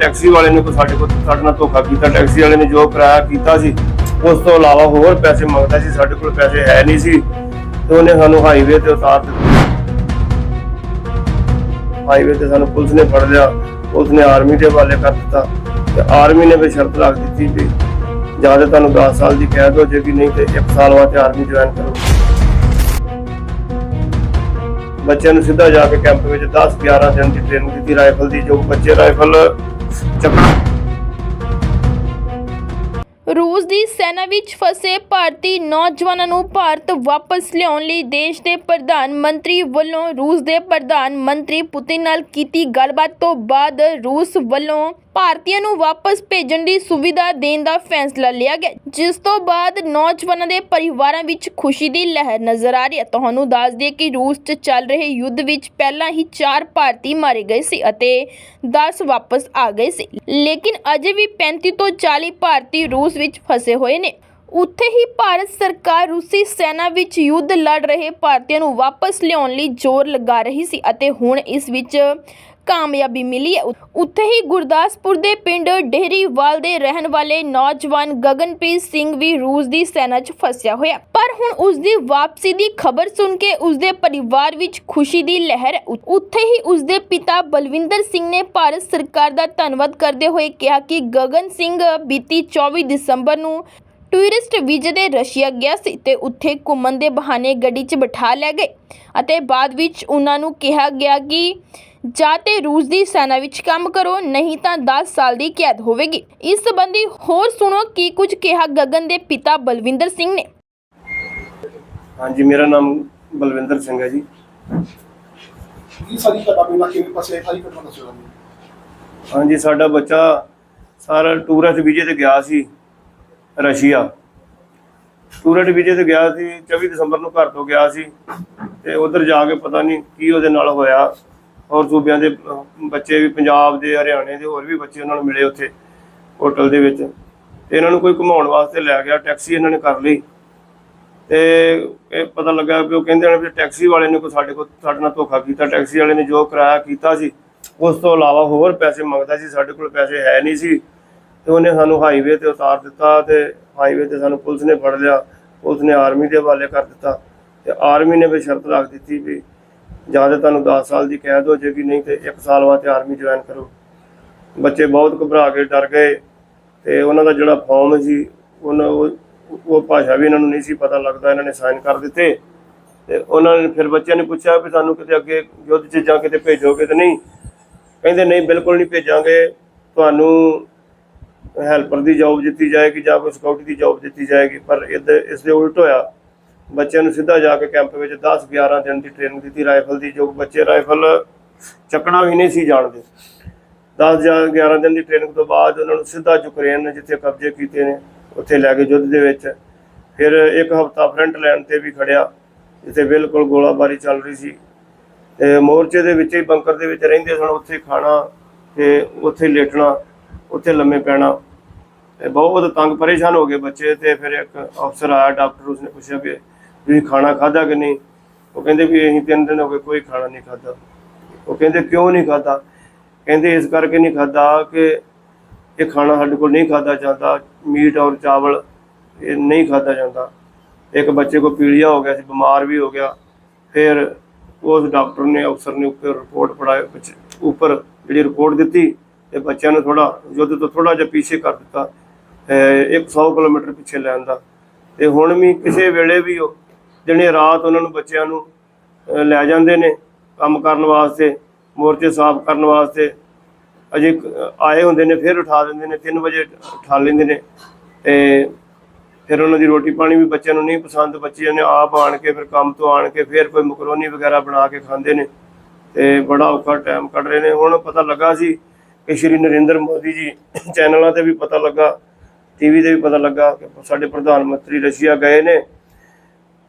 Taxi ਵਾਲੇ ਨੇ ਕੋਈ ਸਾਡੇ ਕੋਲ ਸਾਡੇ ਨਾਲ ਧੋਖਾ ਕੀਤਾ, ਟੈਕਸੀ ਵਾਲੇ ਨੇ ਜੋ ਕਿਰਾਇਆ ਕੀਤਾ ਸੀ, ਉਸ ਤੋਂ ਇਲਾਵਾ ਹੋਰ ਪੈਸੇ ਮੰਗਦਾ ਸੀ, ਸਾਡੇ ਕੋਲ ਪੈਸੇ ਹੈ ਨਹੀਂ ਸੀ, ਤੇ ਉਹਨੇ ਸਾਨੂੰ ਹਾਈਵੇ ਤੇ ਉਤਾਰ ਦਿੱਤਾ। ਹਾਈਵੇ ਤੇ ਸਾਨੂੰ ਪੁਲਿਸ ਨੇ ਫੜ ਲਿਆ, ਪੁਲਿਸ ਨੇ ਆਰਮੀ ਦੇ ਹਵਾਲੇ ਕਰ ਦਿੱਤਾ, ਤੇ ਆਰਮੀ ਨੇ ਵੀ ਸ਼ਰਤ ਰੱਖ ਦਿੱਤੀ ਵੀ ਜਾਂ ਤਾਂ ਤੁਹਾਨੂੰ 10 ਸਾਲ ਦੀ ਕੈਦ ਹੋ ਜਾਏਗੀ, ਨਹੀਂ ਤੇ 1 ਸਾਲ ਬਾਅਦ ਆਰਮੀ ਜੁਆਇਨ ਕਰੋ। ਬੱਚਿਆਂ ਨੂੰ ਸਿੱਧਾ ਜਾ ਕੇ ਕੈਂਪ ਵਿੱਚ 10 11 ਦਿਨ ਦੀ ਟ੍ਰੇਨਿੰਗ ਦਿੱਤੀ ਰਾਈਫਲ ਦੀ, ਜੋ ਬੱਚੇ ਰਾਈਫਲ ਚੱਕਣਾ ਰੂਸ ਦੀ ਸੈਨਾ ਵਿੱਚ ਫਸੇ ਭਾਰਤੀ ਨੌਜਵਾਨਾਂ ਨੂੰ ਭਾਰਤ ਵਾਪਸ ਲਿਆਉਣ ਲਈ ਦੇਸ਼ ਦੇ ਪ੍ਰਧਾਨ ਮੰਤਰੀ ਵੱਲੋਂ, ਰੂਸ ਦੇ ਪ੍ਰਧਾਨ ਮੰਤਰੀ ਪੁਤਿਨ ਨਾਲ ਕੀਤੀ ਗੱਲਬਾਤ ਤੋਂ ਬਾਅਦ ਰੂਸ ਵੱਲੋਂ ਭਾਰਤੀਆਂ ਨੂੰ ਵਾਪਸ ਭੇਜਣ ਦੀ ਸੁਵਿਧਾ ਦੇਣ ਦਾ ਫੈਸਲਾ ਲਿਆ ਗਿਆ, ਜਿਸ ਤੋਂ ਬਾਅਦ ਨੌਜਵਾਨਾਂ ਦੇ ਪਰਿਵਾਰਾਂ ਵਿੱਚ ਖੁਸ਼ੀ ਦੀ ਲਹਿਰ ਨਜ਼ਰ ਆ ਰਹੀ ਹੈ। ਤੁਹਾਨੂੰ ਦੱਸ ਦਈਏ ਕਿ ਰੂਸ 'ਚ ਚੱਲ ਰਹੇ ਯੁੱਧ ਵਿੱਚ ਪਹਿਲਾਂ ਹੀ 4 ਭਾਰਤੀ ਮਾਰੇ ਗਏ ਸੀ ਅਤੇ 10 ਵਾਪਸ ਆ ਗਏ ਸੀ। ਲੇਕਿਨ ਅਜੇ ਵੀ 35 ਤੋਂ 40 ਭਾਰਤੀ ਰੂਸ ਵਿੱਚ ਫਸੇ ਹੋਏ ਨੇ। ਉੱਥੇ ਹੀ ਭਾਰਤ ਸਰਕਾਰ ਰੂਸੀ ਸੈਨਾ ਵਿੱਚ ਯੁੱਧ ਲੜ ਰਹੇ ਭਾਰਤੀਆਂ ਨੂੰ ਵਾਪਸ ਲਿਆਉਣ ਲਈ ਜ਼ੋਰ ਲਗਾ ਰਹੀ ਸੀ ਅਤੇ ਹੁਣ ਇਸ ਵਿੱਚ ਕਾਮਯਾਬੀ ਮਿਲੀ ਹੈ। ਉੱਥੇ ਹੀ ਗੁਰਦਾਸਪੁਰ ਦੇ ਪਿੰਡ ਡੇਹਰੀਵਾਲ ਦੇ ਰਹਿਣ ਵਾਲੇ ਨੌਜਵਾਨ ਗਗਨਪ੍ਰੀਤ ਸਿੰਘ ਵੀ ਰੂਸ ਦੀ ਸੈਨਾ 'ਚ ਫਸਿਆ ਹੋਇਆ। ਪਰ ਹੁਣ ਉਸ ਦੀ ਵਾਪਸੀ ਦੀ ਖਬਰ ਸੁਣ ਕੇ ਉਸ ਦੇ ਪਰਿਵਾਰ ਵਿੱਚ ਖੁਸ਼ੀ ਦੀ ਲਹਿਰ ਉੱਥੇ ਹੀ ਉਸ ਦੇ ਪਿਤਾ ਬਲਵਿੰਦਰ ਸਿੰਘ ਨੇ ਭਾਰਤ ਸਰਕਾਰ ਦਾ ਧੰਨਵਾਦ ਕਰਦੇ ਹੋਏ ਕਿਹਾ ਕਿ ਗਗਨ ਸਿੰਘ ਬੀਤੀ 24 ਦਸੰਬਰ ਨੂੰ ਟੂਰਿਸਟ ਵੀਜ਼ੇ ਦੇ ਰਸ਼ੀਆ ਗਿਆ ਸੀ ਤੇ ਉੱਥੇ ਘੁੰਮਣ ਦੇ ਬਹਾਨੇ ਗੱਡੀ 'ਚ ਬਿਠਾ ਲਿਆ ਗਏ। ਅਤੇ ਬਾਅਦ ਵਿੱਚ ਉਹਨਾਂ ਨੂੰ ਕਿਹਾ ਗਿਆ ਕਿ ਜਾਂ ਤੇ ਰੂਸ ਦੀ ਸੈਨਾ ਵਿੱਚ ਕੰਮ ਕਰੋ ਨਹੀਂ ਤਾਂ 10 ਸਾਲ ਦੀ ਕੈਦ ਹੋਵੇਗੀ। ਇਸ ਸੰਬੰਧੀ ਹੋਰ ਸੁਣੋ ਕੀ ਕੁਝ ਕਿਹਾ ਗਗਨ ਦੇ ਪਿਤਾ ਬਲਵਿੰਦਰ ਸਿੰਘ ਨੇ। ਹਾਂਜੀ ਮੇਰਾ ਨਾਮ ਬਲਵਿੰਦਰ ਸਿੰਘ ਹੈ ਜੀ। ਕੀ ਸਾਰੀ ਘਟਨਾ ਪਹਿਲਾਂ ਕਿਵੇਂ ਫਸੇ ਸਾਰੀ ਘਟਨਾ ਦੱਸੋ ਜੀ ਹਾਂਜੀ ਸਾਡਾ ਬੱਚਾ ਸਾਰਾ ਟੂਰਿਸਟ ਵੀਜ਼ੇ ਤੇ ਗਿਆ ਸੀ ਰਸ਼ੀਆ। ਟੂਰਿਸਟ ਵੀਜ਼ੇ ਤੇ ਗਿਆ ਸੀ 24 ਦਸੰਬਰ ਨੂੰ ਘਰ ਤੋਂ ਗਿਆ ਸੀ ਤੇ ਉਧਰ ਜਾ ਕੇ ਪਤਾ ਨਹੀਂ ਕੀ ਉਹਦੇ ਨਾਲ ਹੋਇਆ। ਹੋਰ ਸੂਬਿਆਂ ਦੇ ਬੱਚੇ ਵੀ ਪੰਜਾਬ ਦੇ, ਹਰਿਆਣੇ ਦੇ, ਹੋਰ ਵੀ ਬੱਚੇ ਉਹਨਾਂ ਨੂੰ ਮਿਲੇ ਉੱਥੇ ਹੋਟਲ ਦੇ ਵਿੱਚ। ਤੇ ਇਹਨਾਂ ਨੂੰ ਕੋਈ ਘੁਮਾਉਣ ਵਾਸਤੇ ਲੈ ਗਿਆ, ਟੈਕਸੀ ਇਹਨਾਂ ਨੇ ਕਰ ਲਈ। ਤੇ ਇਹ ਪਤਾ ਲੱਗਾ ਕਿ ਉਹ ਕਹਿੰਦੇ ਹਨ ਵੀ ਟੈਕਸੀ ਵਾਲੇ ਨੇ ਕੋਈ ਸਾਡੇ ਕੋਲ, ਸਾਡੇ ਨਾਲ ਧੋਖਾ ਕੀਤਾ। ਟੈਕਸੀ ਵਾਲੇ ਨੇ ਜੋ ਕਿਰਾਇਆ ਕੀਤਾ ਸੀ, ਉਸ ਤੋਂ ਇਲਾਵਾ ਹੋਰ ਪੈਸੇ ਮੰਗਦਾ ਸੀ, ਸਾਡੇ ਕੋਲ ਪੈਸੇ ਹੈ ਨਹੀਂ ਸੀ। ਤੇ ਉਹਨੇ ਸਾਨੂੰ ਹਾਈਵੇ ਤੇ ਉਤਾਰ ਦਿੱਤਾ ਤੇ ਹਾਈਵੇ ਤੇ ਸਾਨੂੰ ਪੁਲਿਸ ਨੇ ਫੜ ਲਿਆ। ਪੁਲਿਸ ਨੇ ਆਰਮੀ ਦੇ ਹਵਾਲੇ ਕਰ ਦਿੱਤਾ। ਤੇ ਆਰਮੀ ਨੇ ਵੀ ਸ਼ਰਤ ਰੱਖ ਦਿੱਤੀ ਵੀ ਜਾਂ ਤਾਂ ਤੁਹਾਨੂੰ 10 ਸਾਲ ਦੀ ਕੈਦ ਹੋ ਜਾਏਗੀ, ਨਹੀਂ ਤੇ 1 ਸਾਲ ਬਾਅਦ ਆਰਮੀ ਜੁਆਇਨ ਕਰੋ। ਬੱਚੇ ਬਹੁਤ ਘਬਰਾ ਕੇ ਡਰ ਗਏ ਤੇ ਉਹਨਾਂ ਦਾ ਜਿਹੜਾ ਫਾਰਮ ਸੀ, ਉਹਨਾਂ ਉਹ ਉਹ ਭਾਸ਼ਾ ਵੀ ਇਹਨਾਂ ਨੂੰ ਨਹੀਂ ਸੀ ਪਤਾ ਲੱਗਦਾ, ਇਹਨਾਂ ਨੇ ਸਾਈਨ ਕਰ ਦਿੱਤੇ। ਤੇ ਉਹਨਾਂ ਨੇ ਫਿਰ ਬੱਚਿਆਂ ਨੇ ਪੁੱਛਿਆ ਵੀ ਸਾਨੂੰ ਕਿਤੇ ਅੱਗੇ ਯੁੱਧ 'ਚ ਜਾਂ ਕਿਤੇ ਭੇਜੋਗੇ ਤੇ ਨਹੀਂ? ਕਹਿੰਦੇ, ਨਹੀਂ, ਬਿਲਕੁਲ ਨਹੀਂ ਭੇਜਾਂਗੇ। ਤੁਹਾਨੂੰ ਹੈਲਪਰ ਦੀ ਜੌਬ ਦਿੱਤੀ ਜਾਏਗੀ ਜਾਂ ਕੋਈ ਸਿਕਿਉਰਿਟੀ ਦੀ ਜੌਬ ਦਿੱਤੀ ਜਾਏਗੀ। ਪਰ ਇਹਦੇ ਇਸ ਦੇ ਉਲਟ ਹੋਇਆ। ਬੱਚਿਆਂ ਨੂੰ ਸਿੱਧਾ ਜਾ ਕੇ ਕੈਂਪ ਵਿੱਚ 10 11 ਦਿਨ ਦੀ ਟ੍ਰੇਨਿੰਗ ਦਿੱਤੀ ਰਾਈਫਲ ਦੀ, ਜੋ ਬੱਚੇ ਰਾਈਫਲ ਚੱਕਣਾ ਵੀ ਨਹੀਂ ਸੀ ਜਾਣਦੇ। 10 ਜਾਂ 11 ਦਿਨ ਦੀ ਟ੍ਰੇਨਿੰਗ ਤੋਂ ਬਾਅਦ ਉਹਨਾਂ ਨੂੰ ਸਿੱਧਾ ਯੂਕਰੇਨ ਨੇ ਜਿੱਥੇ ਕਬਜ਼ੇ ਕੀਤੇ ਨੇ, ਉੱਥੇ ਲੈ ਕੇ ਯੁੱਧ ਦੇ ਵਿੱਚ। ਫਿਰ ਇੱਕ ਹਫਤਾ ਫਰੰਟ ਲਾਈਨ ਤੇ ਵੀ ਖੜਿਆ, ਜਿੱਥੇ ਬਿਲਕੁਲ ਗੋਲਾਬਾਰੀ ਚੱਲ ਰਹੀ ਸੀ। ਤੇ ਮੋਰਚੇ ਦੇ ਵਿੱਚ ਹੀ ਬੰਕਰ ਦੇ ਵਿੱਚ ਰਹਿੰਦੇ ਸਨ, ਉੱਥੇ ਖਾਣਾ ਤੇ ਉੱਥੇ ਲੇਟਣਾ, ਉੱਥੇ ਲੰਮੇ ਪੈਣਾ। ਤੇ ਬਹੁਤ ਤੰਗ ਪਰੇਸ਼ਾਨ ਹੋ ਗਏ ਬੱਚੇ ਤੇ ਫਿਰ ਇੱਕ ਅਫਸਰ ਆਇਆ ਡਾਕਟਰ ਉਸਨੇ ਪੁੱਛਿਆ ਕਿ ਵੀ ਤੁਸੀਂ ਖਾਣਾ ਖਾਧਾ ਕਿ ਨਹੀਂ? ਉਹ ਕਹਿੰਦੇ ਵੀ ਅਸੀਂ ਤਿੰਨ ਦਿਨ ਹੋ ਗਏ ਕੋਈ ਖਾਣਾ ਨਹੀਂ ਖਾਧਾ। ਉਹ ਕਹਿੰਦੇ ਕਿਉਂ ਨਹੀਂ ਖਾਧਾ? ਕਹਿੰਦੇ ਇਸ ਕਰਕੇ ਨਹੀਂ ਖਾਧਾ ਕਿ ਇਹ ਖਾਣਾ ਸਾਡੇ ਕੋਲ ਨਹੀਂ ਖਾਧਾ ਜਾਂਦਾ, ਮੀਟ ਔਰ ਚਾਵਲ ਇਹ ਨਹੀਂ ਖਾਧਾ ਜਾਂਦਾ। ਇੱਕ ਬੱਚੇ ਕੋ ਪੀਲੀਆ ਹੋ ਗਿਆ ਸੀ, ਬਿਮਾਰ ਵੀ ਹੋ ਗਿਆ। ਫਿਰ ਉਸ ਡਾਕਟਰ ਨੇ, ਅਫਸਰ ਨੇ ਉੱਪਰ ਰਿਪੋਰਟ ਪੜਾਇਆ ਉੱਪਰ ਜਿਹੜੀ ਰਿਪੋਰਟ ਦਿੱਤੀ ਤੇ ਬੱਚਿਆਂ ਨੂੰ ਥੋੜਾ ਯੁੱਧ ਤੋਂ ਥੋੜਾ ਜਿਹਾ ਪਿੱਛੇ ਕਰ ਦਿੱਤਾ ਇੱਕ 100 ਕਿਲੋਮੀਟਰ ਪਿੱਛੇ ਲੈਣ ਦਾ। ਤੇ ਹੁਣ ਵੀ ਕਿਸੇ ਵੇਲੇ ਵੀ ਉਹ ਦਿਨੇ ਰਾਤ ਉਹਨਾਂ ਨੂੰ ਬੱਚਿਆਂ ਨੂੰ ਲੈ ਜਾਂਦੇ ਨੇ ਕੰਮ ਕਰਨ ਵਾਸਤੇ, ਮੋਰਚੇ ਸਾਫ਼ ਕਰਨ ਵਾਸਤੇ। ਅਜੇ ਆਏ ਹੁੰਦੇ ਨੇ, ਫਿਰ ਉਠਾ ਦਿੰਦੇ ਨੇ 3 ਵਜੇ ਉਠਾ ਲੈਂਦੇ ਨੇ। ਤੇ ਫਿਰ ਉਹਨਾਂ ਦੀ ਰੋਟੀ ਪਾਣੀ ਵੀ ਬੱਚਿਆਂ ਨੂੰ ਨਹੀਂ ਪਸੰਦ, ਬੱਚਿਆਂ ਨੇ ਆਪ ਆਣ ਕੇ ਫਿਰ ਕੰਮ ਤੋਂ ਆਣ ਕੇ ਫਿਰ ਕੋਈ ਮਕਰੋਨੀ ਵਗੈਰਾ ਬਣਾ ਕੇ ਖਾਂਦੇ ਨੇ। ਤੇ ਬੜਾ ਔਖਾ ਟਾਈਮ ਕੱਢ ਰਹੇ ਨੇ। ਹੁਣ ਪਤਾ ਲੱਗਾ ਸੀ ਕਿ ਸ਼੍ਰੀ ਨਰਿੰਦਰ ਮੋਦੀ ਜੀ ਚੈਨਲਾਂ ਤੇ ਵੀ ਪਤਾ ਲੱਗਾ ਟੀਵੀ ਤੇ ਵੀ ਪਤਾ ਲੱਗਾ ਕਿ ਸਾਡੇ ਪ੍ਰਧਾਨ ਮੰਤਰੀ ਰਸ਼ੀਆ ਗਏ ਨੇ।